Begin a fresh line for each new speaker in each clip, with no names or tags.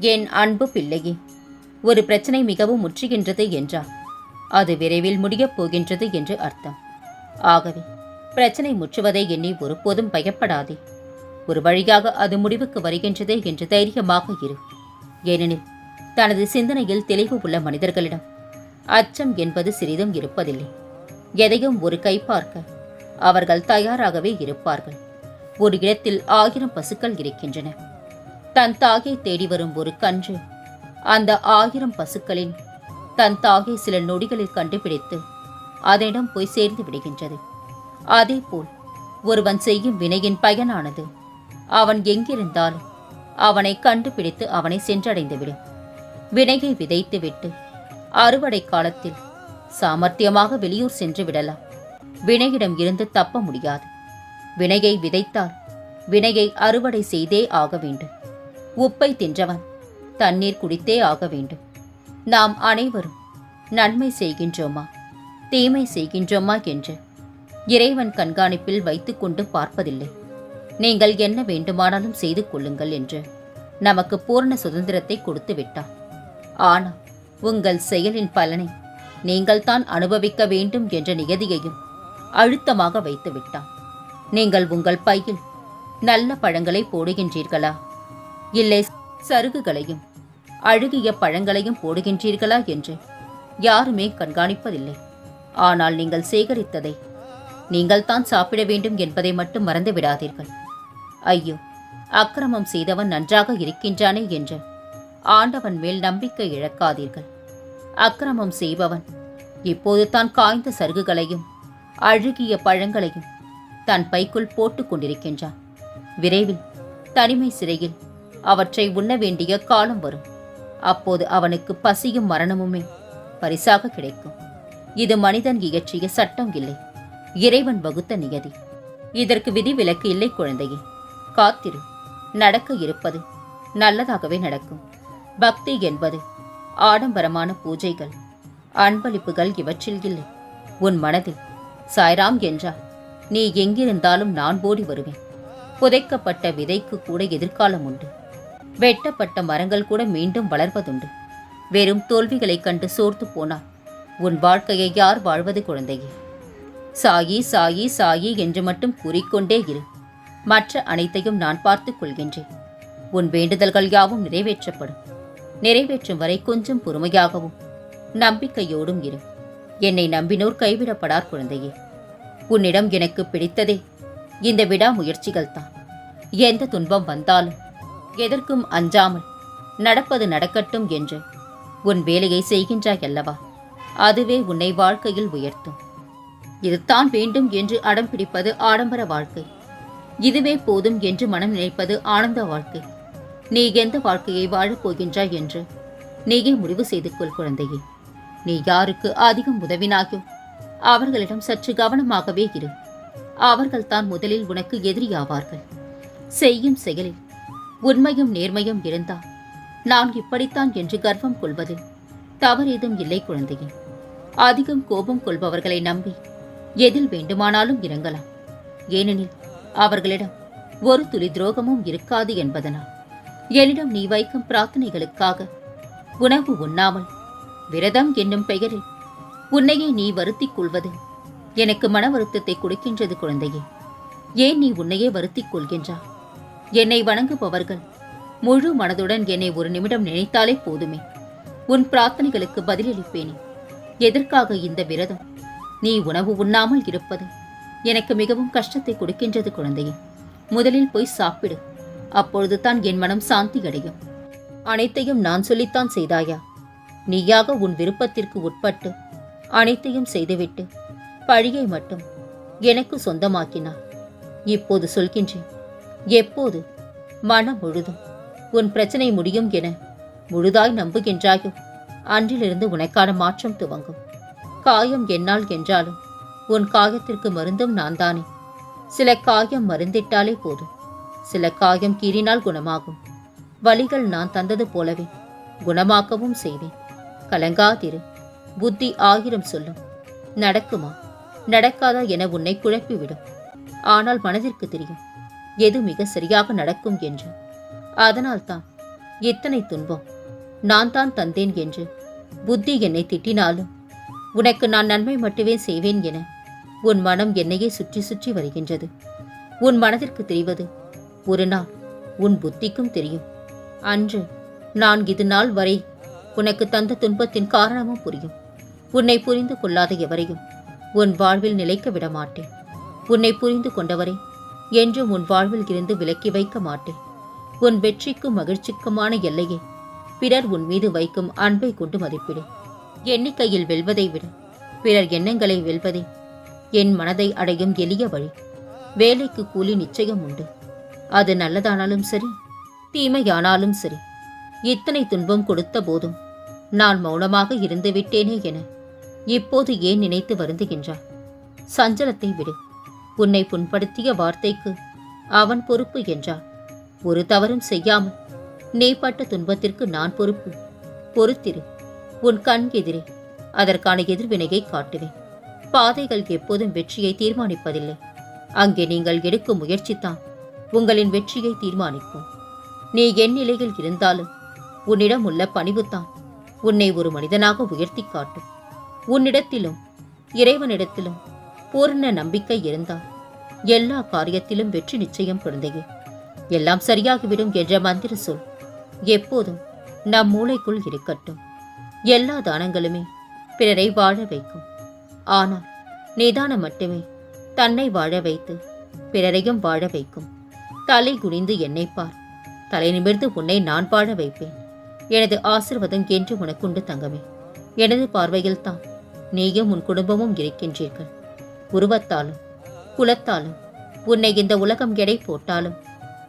என் அன்பு பிள்ளையே ஒரு பிரச்சனை மிகவும் முற்றுகின்றது என்றால் அது விரைவில் முடியப் போகின்றது என்று அர்த்தம். ஆகவே பிரச்சனை முற்றுவதை எண்ணி ஒருபோதும் பயப்படாதே. ஒரு வழியாக அது முடிவுக்கு வருகின்றதே என்று தைரியமாக இரு. ஏனெனில் தனது சிந்தனையில் தெளிவு உள்ள மனிதர்களிடம் அச்சம் என்பது சிறிதும் இருப்பதில்லை. எதையும் ஒரு கை பார்க்க அவர்கள் தயாராகவே இருப்பார்கள். ஒரு இடத்தில் ஆயிரம் பசுக்கள் இருக்கின்றன. தன் தாயை தேடி வரும் ஒரு கன்று. அந்த ஆயிரம் பசுக்களின் தன் தாயை சில நொடிகளில் கண்டுபிடித்து அதனிடம் போய் சேர்ந்து விடுகின்றது. அதேபோல் ஒருவன் செய்யும் வினையின் பயனானது. அவன் எங்கிருந்தாலும் அவனை கண்டுபிடித்து அவனை சென்றடைந்துவிடும். வினையை விதைத்துவிட்டு அறுவடை காலத்தில் சாமர்த்தியமாக வெளியூர் சென்று விடலாம். வினையிடம் இருந்து தப்ப முடியாது. வினையை விதைத்தால் வினையை அறுவடை செய்தே ஆக வேண்டும். உப்பை தின்றவன். தண்ணீர் குடித்தே ஆக வேண்டும். நாம் அனைவரும் நன்மை செய்கின்றோமா? தீமை செய்கின்றோமா என்று இறைவன் கண்காணிப்பில் வைத்துக்கொண்டு பார்ப்பதில்லை. நீங்கள் என்ன வேண்டுமானாலும் செய்து கொள்ளுங்கள் என்று நமக்கு பூர்ண சுதந்திரத்தை கொடுத்து விட்டார். ஆனால் உங்கள் செயலின் பலனை நீங்கள்தான் அனுபவிக்க வேண்டும் என்ற நியதியையும் அழுத்தமாக வைத்து விட்டான் நீங்கள் உங்கள் பையில் நல்ல பழங்களை போடுகின்றீர்களா? இல்லை சருகுகளையும் அழுகிய பழங்களையும் போடுகின்றீர்களா என்று யாருமே கண்காணிப்பதில்லை. ஆனால் நீங்கள் சேகரித்ததை நீங்கள் தான் சாப்பிட வேண்டும் என்பதை மட்டும் மறந்து விடாதீர்கள். ஐயோ அக்கிரமம் செய்தவன் நன்றாக இருக்கின்றானே என்று ஆண்டவன் மேல் நம்பிக்கை இழக்காதீர்கள். அக்கிரமம் செய்பவன் இப்போது தான் காய்ந்த சருகுகளையும் அழுகிய பழங்களையும் தன் பைக்குள் போட்டுக் கொண்டிருக்கின்றான். விரைவில் தனிமை சிறையில் அவற்றை உண்ண வேண்டிய காலம் வரும். அப்போது அவனுக்கு பசியும் மரணமுமே பரிசாக கிடைக்கும். இது மனிதன் இயற்றிய சட்டம் இல்லை. இறைவன் வகுத்த நியதி. இதற்கு விதி விலக்கு இல்லை குழந்தையே. காத்திரு. நடக்க இருப்பது நல்லதாகவே நடக்கும். பக்தி என்பது ஆடம்பரமான பூஜைகள். அன்பளிப்புகள் இவற்றில் இல்லை. உன் மனதில் சாய்ராம் என்றால் நீ எங்கிருந்தாலும் நான் ஓடி வருவேன். புதைக்கப்பட்ட விதைக்கு கூட எதிர்காலம் உண்டு. வெட்டப்பட்ட மரங்கள் கூட மீண்டும் வளர்வதுண்டு. வெறும் தோல்விகளைக் கண்டு சோர்த்து போனாள் உன் வாழ்க்கையை யார் வாழ்வது குழந்தையே? சாயி சாயி சாயி என்று மட்டும் கூறிக்கொண்டே இரு. மற்ற அனைத்தையும் நான் பார்த்துக் கொள்கின்றேன். உன் வேண்டுதல்கள் யாவும் நிறைவேற்றப்படும். நிறைவேற்றும் வரை கொஞ்சம் பொறுமையாகவும் நம்பிக்கையோடும் இரு. என்னை நம்பினோர் கைவிடப்படார் குழந்தையே. உன்னிடம் எனக்கு பிடித்ததே இந்த விடாமுயற்சிகள் தான் எந்த துன்பம் வந்தாலும் எதற்கும் அஞ்சாமல் நடப்பது நடக்கட்டும் என்று உன் வேலையை செய்கின்றாய் அல்லவா? அதுவே உன்னை வாழ்க்கையில் உயர்த்தும். இதுதான் வேண்டும் என்று அடம் பிடிப்பது ஆடம்பர வாழ்க்கை. இதுவே போதும் என்று மனம் நினைப்பது ஆனந்த வாழ்க்கை. நீ எந்த வாழ்க்கையை வாழப் போகின்றாய் என்று நீயே முடிவு செய்து கொள் குழந்தையே. நீ யாருக்கு அதிகம் உதவினாயோ அவர்களிடம் சற்று கவனமாகவே இரு. அவர்கள்தான் முதலில் உனக்கு எதிரியாவார்கள். செய்யும் செயலில் உண்மையும் நேர்மையும் இருந்தால் நான் இப்படித்தான் என்று கர்வம் கொள்வதில் தவறேதும் இல்லை குழந்தையே. அதிகம் கோபம் கொள்பவர்களை நம்பி எதில் வேண்டுமானாலும் இறங்கலாம். ஏனெனில் அவர்களிடம் ஒரு துளி துரோகமும் இருக்காது என்பதனால். என்னிடம் நீ வைக்கும் பிரார்த்தனைகளுக்காக உணவு உண்ணாமல் விரதம் என்னும் பெயரில் உன்னையே நீ வருத்திக் கொள்வது எனக்கு மன வருத்தத்தை கொடுக்கின்றது குழந்தையே. ஏன் நீ உன்னையே வருத்திக் கொள்கின்றா என்னை வணங்குபவர்கள். முழு மனதுடன் என்னை ஒரு நிமிடம் நினைத்தாலே போதுமே. உன் பிரார்த்தனைகளுக்கு பதிலளிப்பேனே. எதற்காக இந்த விரதம்? நீ உணவு உண்ணாமல் இருப்பது எனக்கு மிகவும் கஷ்டத்தை கொடுக்கின்றது குழந்தையே. முதலில் போய் சாப்பிடு. அப்பொழுது தான் என் மனம் சாந்தி அடையும் அனைத்தையும் நான் சொல்லித்தான் செய்தாயா? நீயாக உன் விருப்பத்திற்கு உட்பட்டு அனைத்தையும் செய்துவிட்டு பழியை மட்டும் எனக்கு சொந்தமாக்கினார் இப்போது சொல்கின்றேன். எப்போது? மனம் முழுதும். உன் பிரச்சனை முடியும் என முழுதாய் நம்புகின்றாயோ? அன்றிலிருந்து உனக்கான மாற்றம் துவங்கும். காயம் என்னால் என்றாலும் உன் காயத்திற்கு மருந்தும் நான் தானே சில காயம் மருந்திட்டாலே போதும். சில காயம் கீறினால் குணமாகும். வலிகள் நான் தந்தது போலவே குணமாக்கவும் செய்வேன். கலங்காதிரு. புத்தி ஆயிரம் சொல்லும். நடக்குமா? நடக்காதா என உன்னை குழப்பிவிடும். ஆனால் மனதிற்கு தெரியும். எது மிக சரியாக நடக்கும் என்று. அதனால்தான் இத்தனை துன்பம் நான் தான் தந்தேன் என்று புத்தி என்னை திட்டினாலும் உனக்கு நான் நன்மை மட்டுமே செய்வேன் என உன் மனம் என்னையே சுற்றி சுற்றி வருகின்றது. உன் மனதிற்கு தெரிவது ஒரு நாள் உன் புத்திக்கும் தெரியும். அன்று நான் இது நாள் வரை உனக்கு தந்த துன்பத்தின் காரணமும் புரியும். உன்னை புரிந்து கொள்ளாத எவரையும் உன் வாழ்வில் நிலைக்க விட மாட்டேன். உன்னை புரிந்து கொண்டவரை என்று உன் வாழ்வில் இருந்து விலக்கி வைக்க மாட்டேன். உன் வெற்றிக்கும் மகிழ்ச்சிக்குமான எல்லையை பிறர் உன் மீது வைக்கும் அன்பை கொண்டு மதிப்பிடு. எண்ணிக்கையில் வெல்வதை விட. பிறர் எண்ணங்களை வெல்வதே என் மனதை அடையும் எளிய வழி. வேலைக்கு கூலி நிச்சயம் உண்டு. அது நல்லதானாலும் சரி தீமையானாலும் சரி இத்தனை துன்பம் கொடுத்த போதும் நான் மௌனமாக இருந்து விட்டேனே என இப்போது ஏன் நினைத்து வருந்துகின்றான் சஞ்சலத்தை விடு. உன்னை புண்படுத்திய வார்த்தைக்கு. அவன் பொறுப்பு என்றான். ஒரு தவறும் செய்யாமல் நீ பட்ட துன்பத்திற்கு நான் பொறுப்பு. பொறுத்திரு. உன் கண் எதிரே. அதற்கான எதிர்வினையை காட்டுவேன். பாதைகள் எப்போதும் வெற்றியை தீர்மானிப்பதில்லை. அங்கே நீங்கள் எடுக்கும் முயற்சிதான். உங்களின் வெற்றியை தீர்மானிக்கும். நீ என் நிலையில் இருந்தாலும் உன்னிடம் உள்ள பணிவுதான். உன்னை ஒரு மனிதனாக உயர்த்தி காட்டும். உன்னிடத்திலும் இறைவனிடத்திலும் பூர்ண நம்பிக்கை இருந்தால் எல்லா காரியத்திலும் வெற்றி நிச்சயம் குழந்தையே எல்லாம் சரியாகிவிடும் என்ற மந்திர சொல். எப்போதும் நம் மூளைக்குள் இருக்கட்டும். எல்லா தானங்களுமே பிறரை வாழ வைக்கும். ஆனால் நிதானம் மட்டுமே தன்னை வாழ வைத்து பிறரையும் வாழ வைக்கும். தலை குனிந்து என்னை பார். தலை நிமிர்ந்து உன்னை நான் வாழ வைப்பேன். எனது ஆசிர்வாதம் என்று உனக்குண்டு தங்கமே. எனது பார்வையில் தான் நீயும் உன் குடும்பமும் இருக்கின்றீர்கள். உருவத்தாலும் குலத்தாலும் உன்னை இந்த உலகம் எடை போட்டாலும்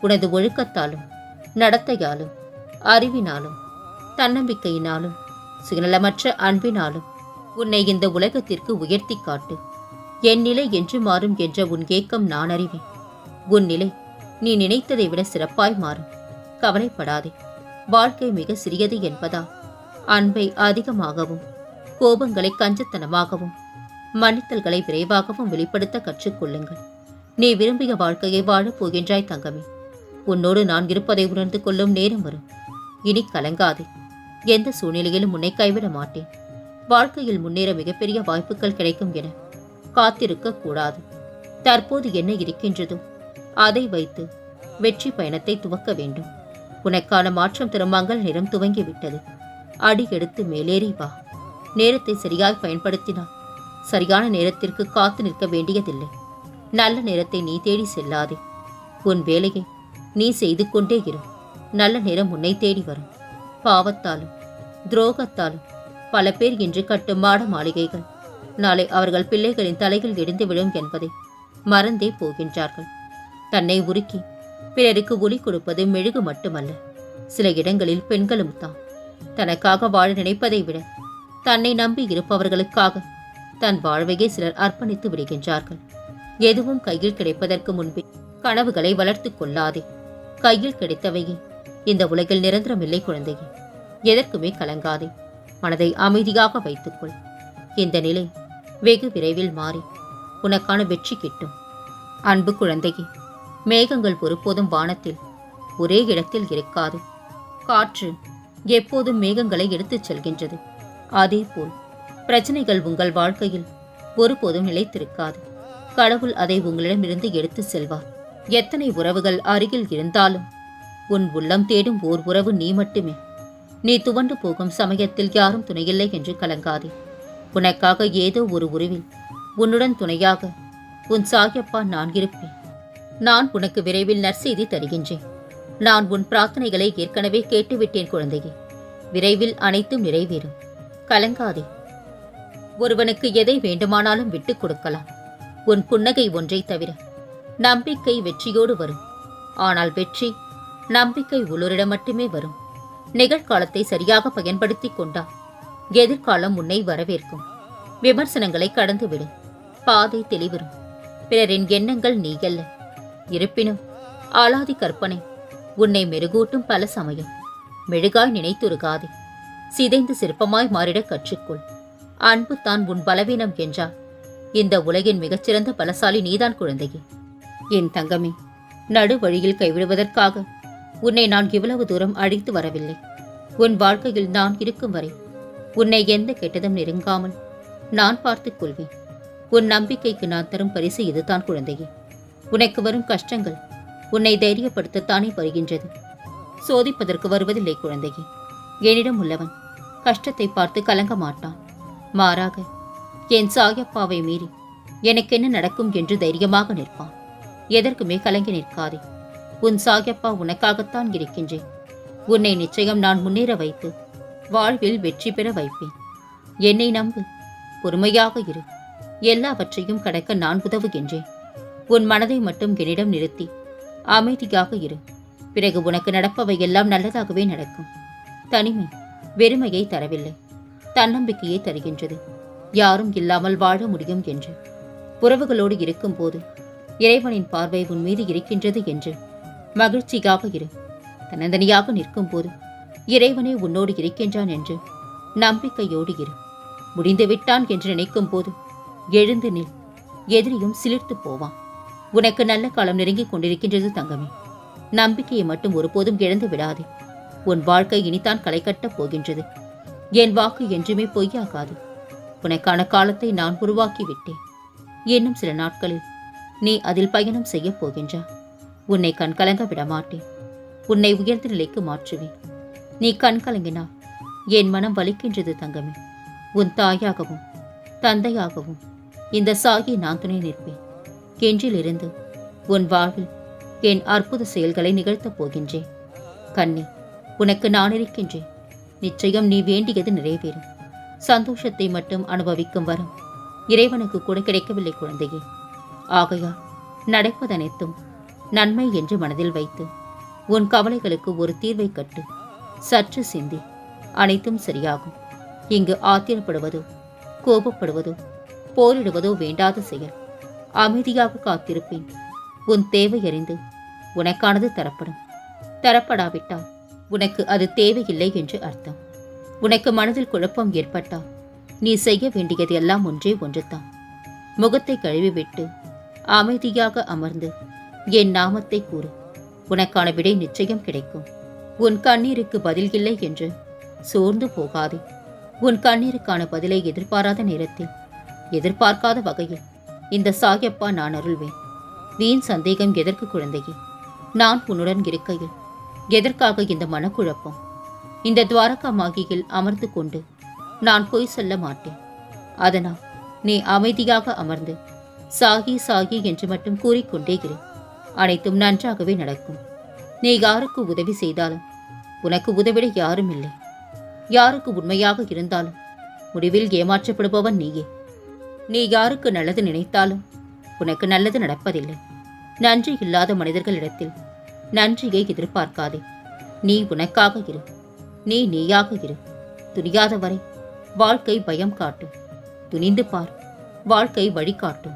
உனது ஒழுக்கத்தாலும் நடத்தையாலும் அறிவினாலும் தன்னம்பிக்கையினாலும் சுயநலமற்ற அன்பினாலும் உன்னை இந்த உலகத்திற்கு உயர்த்தி காட்டு. என் நிலை என்று மாறும் என்ற உன் ஏக்கம் நான் அறிவேன். உன் நிலை நீ நினைத்ததை விட சிறப்பாய் மாறும். கவலைப்படாதே. வாழ்க்கை மிக சிறியது என்பதா? அன்பை அதிகமாகவும் கோபங்களை கஞ்சத்தனமாகவும் மன்னித்தல்களை விரைவாகவும் வெளிப்படுத்த கற்றுக்கொள்ளுங்கள். நீ விரும்பிய வாழ்க்கையை வாழப் போகின்றாய் தங்கமே. உன்னோடு நான் இருப்பதை உணர்ந்து கொள்ளும் நேரம் வரும். இனி கலங்காதே. எந்த சூழ்நிலையிலும் உன்னை கைவிட மாட்டேன். வாழ்க்கையில் முன்னேற மிகப்பெரிய வாய்ப்புகள் கிடைக்கும் என காத்திருக்க கூடாது. தற்போது என்ன இருக்கின்றதோ அதை வைத்து வெற்றி பயணத்தை துவக்க வேண்டும். உனக்கான மாற்றம் தரும் மங்கள் நிறம் துவங்கிவிட்டது. அடி எடுத்து மேலேறி வா. நேரத்தை சரியாய் பயன்படுத்தினால் சரியான நேரத்திற்கு காத்து நிற்க வேண்டியதில்லை. நல்ல நேரத்தை நீ தேடி செல்லாதே. உன் வேலையை நீ செய்து கொண்டே இரு. நல்ல நேரம் உன்னை தேடி வரும். பாவத்தாலும் துரோகத்தாலும் பல பேர் இன்று கட்டும் மாட மாளிகைகள். நாளை அவர்கள் பிள்ளைகளின் தலைகள் இடிந்து விழும் என்பதை மறந்தே போகின்றார்கள். தன்னை உருக்கி பிறருக்கு ஒலி கொடுப்பது மெழுகு மட்டுமல்ல சில இடங்களில் பெண்களும் தான் தனக்காக வாழ நினைப்பதை விட தன்னை நம்பி இருப்பவர்களுக்காக தன் வாழ்வையே சிலர் அர்ப்பணித்து விடுகின்றார்கள். எதுவும் கையில் கிடைப்பதற்கு முன்பே கனவுகளை வளர்த்துக் கொள்ளாதே. கையில் கிடைத்தவையே இந்த உலகில் நிரந்தரமில்லை குழந்தையே. எதற்குமே கலங்காதே. மனதை அமைதியாக வைத்துக்கொள். இந்த நிலை வெகு விரைவில் மாறி உனக்கான வெற்றி கிட்டும். அன்பு குழந்தையே மேகங்கள் ஒருபோதும் வானத்தில் ஒரே இடத்தில் இருக்காது. காற்று எப்போதும் மேகங்களை எடுத்துச் செல்கின்றது. அதேபோல் பிரச்சனைகள் உங்கள் வாழ்க்கையில் ஒருபோதும் நிலைத்திருக்காது. கடவுள் அதை உங்களிடமிருந்து எடுத்து செல்வார். எத்தனை உறவுகள் அருகில் இருந்தாலும் உன் உள்ளம் தேடும் ஓர் உறவு நீ மட்டுமே. நீ துவண்டு போகும் சமயத்தில் யாரும் துணையில்லை என்று கலங்காதே. உனக்காக ஏதோ ஒரு உருவில் உன்னுடன் துணையாக உன் சாயப்பா நான் இருப்பேன். நான் உனக்கு விரைவில் நற்செய்தி தருகின்றேன். நான் உன் பிரார்த்தனைகளை ஏற்கனவே கேட்டுவிட்டேன் குழந்தையே. விரைவில் அனைத்தும் நிறைவேறும். கலங்காதே. ஒருவனுக்கு எதை வேண்டுமானாலும் விட்டுக் கொடுக்கலாம். உன் புன்னகை ஒன்றை தவிர நம்பிக்கை வெற்றியோடு வரும். ஆனால் வெற்றி நம்பிக்கை உள்ளோரிடம் மட்டுமே வரும். நிகழ்காலத்தை சரியாக பயன்படுத்திக் கொண்டால் எதிர்காலம் உன்னை வரவேற்கும். விமர்சனங்களை கடந்துவிடு. பாதை தெளிவரும். பிறரின் எண்ணங்கள் நீயல்ல. இருப்பினும் ஆலாதி கற்பனை உன்னை மெருகூட்டும் பல சமயம். மெழுகாய் நினைத்துருகாதே. சிதைந்து சிற்பமாய் மாறிடக் கற்றுக்கொள். அன்பு தான் உன் பலவீனம் என்றார். இந்த உலகின் மிகச்சிறந்த பலசாலி நீதான் குழந்தையே. என் தங்கமே நடு வழியில் கைவிடுவதற்காக உன்னை நான் இவ்வளவு தூரம் அழைத்து வரவில்லை. உன் வாழ்க்கையில் நான் இருக்கும் வரை உன்னை எந்த கெட்டதும் நெருங்காமல் நான் பார்த்துக் கொள்வேன். உன் நம்பிக்கைக்கு நான் தரும் பரிசு இதுதான் குழந்தையே. உனக்கு வரும் கஷ்டங்கள் உன்னை தைரியப்படுத்தத்தானே வருகின்றது. சோதிப்பதற்கு வருவதில்லை குழந்தையே. என்னிடம் உள்ளவன் கஷ்டத்தை பார்த்து கலங்க மாட்டான். மாறாக என் சாயப்பாவை மீறி எனக்கு என்ன நடக்கும் என்று தைரியமாக நிற்பான். எதற்குமே கலங்கி நிற்காதே. உன் சாயப்பா உனக்காகத்தான் இருக்கின்றேன். உன்னை நிச்சயம் நான் முன்னேற வைத்து வாழ்வில் வெற்றி பெற வைப்பேன். என்னை நம்பு. பொறுமையாக இரு. எல்லாவற்றையும் கடக்க நான் உதவுகின்றேன். உன் மனதை மட்டும் என்னிடம் நிறுத்தி அமைதியாக இரு. பிறகு உனக்கு நடப்பவை எல்லாம் நல்லதாகவே நடக்கும். தனிமை வெறுமையை தரவில்லை. தன்னம்பிக்கையை தருகின்றது. யாரும் இல்லாமல் வாழ முடியும் என்று. உறவுகளோடு இருக்கும்போது இறைவனின் பார்வை உன் மீது இருக்கின்றது என்று. மகிழ்ச்சியாக இரு. தன்னந்தனியாக நிற்கும் போது இறைவனே உன்னோடு இருக்கின்றான் என்று நம்பிக்கையோடு இரு. முடிந்து விட்டான் என்று நினைக்கும் போது எழுந்து நில். எதிரியும் சிலிர்த்து போவான். உனக்கு நல்ல காலம் நெருங்கிக் கொண்டிருக்கின்றது தங்கமே. நம்பிக்கையை மட்டும் ஒருபோதும் இழந்து விடாதே. உன் வாழ்க்கை இனித்தான் களை கட்டப் போகின்றது. என் வாக்கு என்றுமே பொய்யாகாது. உனக்கான காலத்தை நான் உருவாக்கிவிட்டேன். இன்னும் சில நாட்களில் நீ அதில் பயணம் செய்யப் போகின்றா. உன்னை கண்கலங்க விட மாட்டேன். உன்னை உயர்ந்த நிலைக்கு மாற்றுவேன். நீ கண்கலங்கினால் என் மனம் வலிக்கின்றது தங்கமே. உன் தாயாகவும் தந்தையாகவும் இந்த சாகி நான் துணை நிற்பேன். என்றிலிருந்து உன் வாழ்வில் என் அற்புத செயல்களை நிகழ்த்தப் போகின்றேன். கண்ணி உனக்கு நான் இருக்கின்றேன். நிச்சயம் நீ வேண்டியது நிறைவேறும் சந்தோஷத்தை மட்டும் அனுபவிக்கும் வரம். இறைவனுக்கு கூட கிடைக்கவில்லை குழந்தையே. ஆகையால் நடப்பதனைத்தும் நன்மை என்று மனதில் வைத்து உன் கவலைகளுக்கு ஒரு தீர்வை கட்டு. சற்று சிந்தி அனைத்தும் சரியாகும். இங்கு ஆத்திரப்படுவதோ கோபப்படுவதோ போரிடுவதோ வேண்டாத செயல். அமைதியாக காத்திருப்பேன். உன் தேவை அறிந்து உனக்கானது தரப்படும். தரப்படாவிட்டால் உனக்கு அது தேவையில்லை என்று அர்த்தம். உனக்கு மனதில் குழப்பம் ஏற்பட்டால் நீ செய்ய வேண்டியது எல்லாம் ஒன்றே ஒன்றுதான். முகத்தை கழுவிவிட்டு அமைதியாக அமர்ந்து என் நாமத்தை கூறு. உனக்கான விடை நிச்சயம் கிடைக்கும். உன் கண்ணீருக்கு பதில் இல்லை என்று சோர்ந்து போகாதே. உன் கண்ணீருக்கான பதிலை எதிர்பாராத நேரத்தில் எதிர்பார்க்காத வகையில் இந்த சாயப்பா நான் அருள்வேன். வீண் சந்தேகம் எதற்கு குழந்தையே? நான் உன்னுடன் இருக்கையில் எதற்காக இந்த மனக்குழப்பம்? இந்த துவாரகா மாகியில் அமர்ந்து கொண்டு நான் பொய் சொல்ல மாட்டேன். அதனால் நீ அமைதியாக அமர்ந்து சாகி சாகி என்று மட்டும் கூறிக்கொண்டே இரு. அனைத்தும் நன்றாகவே நடக்கும். நீ யாருக்கு உதவி செய்தாலும் உனக்கு உதவிட யாரும் இல்லை. யாருக்கு உண்மையாக இருந்தாலும் முடிவில் ஏமாற்றப்படுபவன் நீயே. நீ யாருக்கு நல்லது நினைத்தாலும் உனக்கு நல்லது நடப்பதில்லை. நன்றி இல்லாத மனிதர்களிடத்தில் நன்றியை எதிர்பார்க்காதே. நீ உனக்காக இரு. நீ நீயாக இரு. துணியாத வரை வாழ்க்கை பயம் காட்டும். துணிந்து பார் வாழ்க்கை வழிகாட்டும்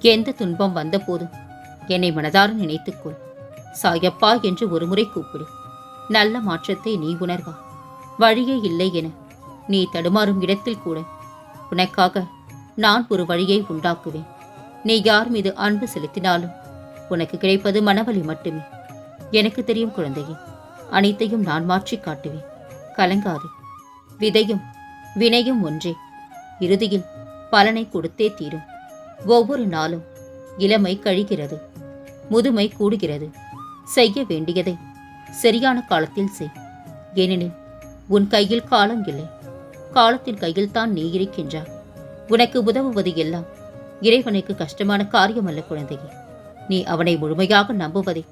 எந்த துன்பம் வந்தபோதும் என்னை மனதார நினைத்துக்கொள். சாயப்பா என்று ஒருமுறை கூப்பிடு. நல்ல மாற்றத்தை நீ உணர்வா. வழியே இல்லை என நீ தடுமாறும் இடத்தில் கூட உனக்காக நான் ஒரு வழியை உண்டாக்குவேன். நீ யார் மீது அன்பு செலுத்தினாலும் உனக்கு கிடைப்பது மனவலி மட்டுமே. எனக்கு தெரியும் குழந்தையே. அனைத்தையும் நான் மாற்றி காட்டுவேன். கலங்காதே. விதையும் வினையும் ஒன்றே. இறுதியில் பலனை கொடுத்தே தீரும். ஒவ்வொரு நாளும் இளமை கழிகிறது. முதுமை கூடுகிறது. செய்ய வேண்டியதை சரியான காலத்தில் செய். ஏனெனில் உன் கையில் காலம் இல்லை. காலத்தின் கையில் தான் நீ இருக்கின்றாய். உனக்கு உதவுவது எல்லாம் இறைவனுக்கு கஷ்டமான காரியம் அல்ல குழந்தையே. நீ அவனை முழுமையாக நம்புவதே.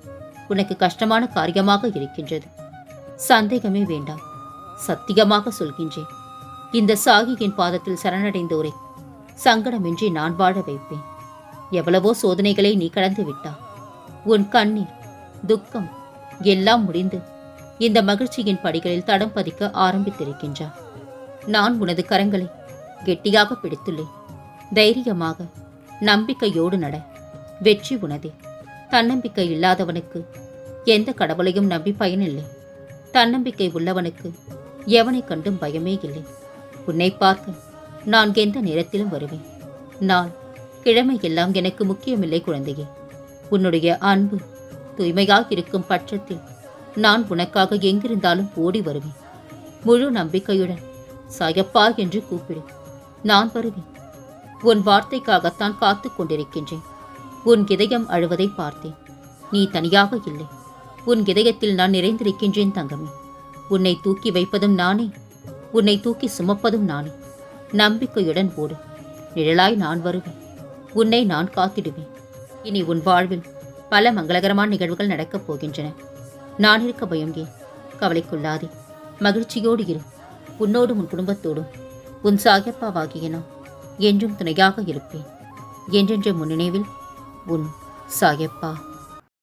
உனக்கு கஷ்டமான காரியமாக இருக்கின்றது. சந்தேகமே வேண்டாம். சத்தியமாக சொல்கின்றேன். இந்த சாகியின் பாதத்தில் சரணடைந்தோரை சங்கடமின்றி நான் வாழ வைப்பேன். எவ்வளவோ சோதனைகளை நீ கடந்து விட்டா உன் கண்ணீர் துக்கம் எல்லாம் முடிந்து இந்த மகிழ்ச்சியின் படிகளில் தடம் பதிக்க ஆரம்பித்திருக்கின்றா. நான் உனது கரங்களை கெட்டியாக பிடித்துள்ளேன். தைரியமாக நம்பிக்கையோடு நட. வெற்றி உனதே. தன்னம்பிக்கை இல்லாதவனுக்கு எந்த கடவுளையும் நம்பி பயனில்லை. தன்னம்பிக்கை உள்ளவனுக்கு எவனை கண்டும் பயமே இல்லை. உன்னை பார்க்க நான் எந்த நேரத்திலும் வருவேன். நான் கிழமை எல்லாம் எனக்கு முக்கியமில்லை குழந்தையே. உன்னுடைய அன்பு தூய்மையாக இருக்கும் பட்சத்தில் நான் உனக்காக எங்கிருந்தாலும் ஓடி வருவேன். முழு நம்பிக்கையுடன் சாயப்பா என்று கூப்பிடு. நான் வருவேன். உன் வார்த்தைக்காகத்தான் காத்து கொண்டிருக்கின்றேன். உன் இதயம் அழுவதை பார்த்தேன். நீ தனியாக இல்லை. உன் இதயத்தில் நான் நிறைந்திருக்கின்றேன் தங்கமே. உன்னை தூக்கி வைப்பதும் நானே. உன்னை தூக்கி சுமப்பதும் நானே. நம்பிக்கையுடன் ஓடு. நிழலாய் நான் வருவேன். உன்னை நான் காத்திடுவேன். இனி உன் வாழ்வில் பல மங்களகரமான நிகழ்வுகள் நடக்கப் போகின்றன. நான் இருக்க பயம் ஏன்? கவலைக்குள்ளாதே. மகிழ்ச்சியோடு இரு. உன்னோடும் உன் குடும்பத்தோடும். உன் சாயப்பாவாகிய நான் என்றும் துணையாக இருப்பேன். என்றென்ற முன்னினைவில் உன் சாயப்பா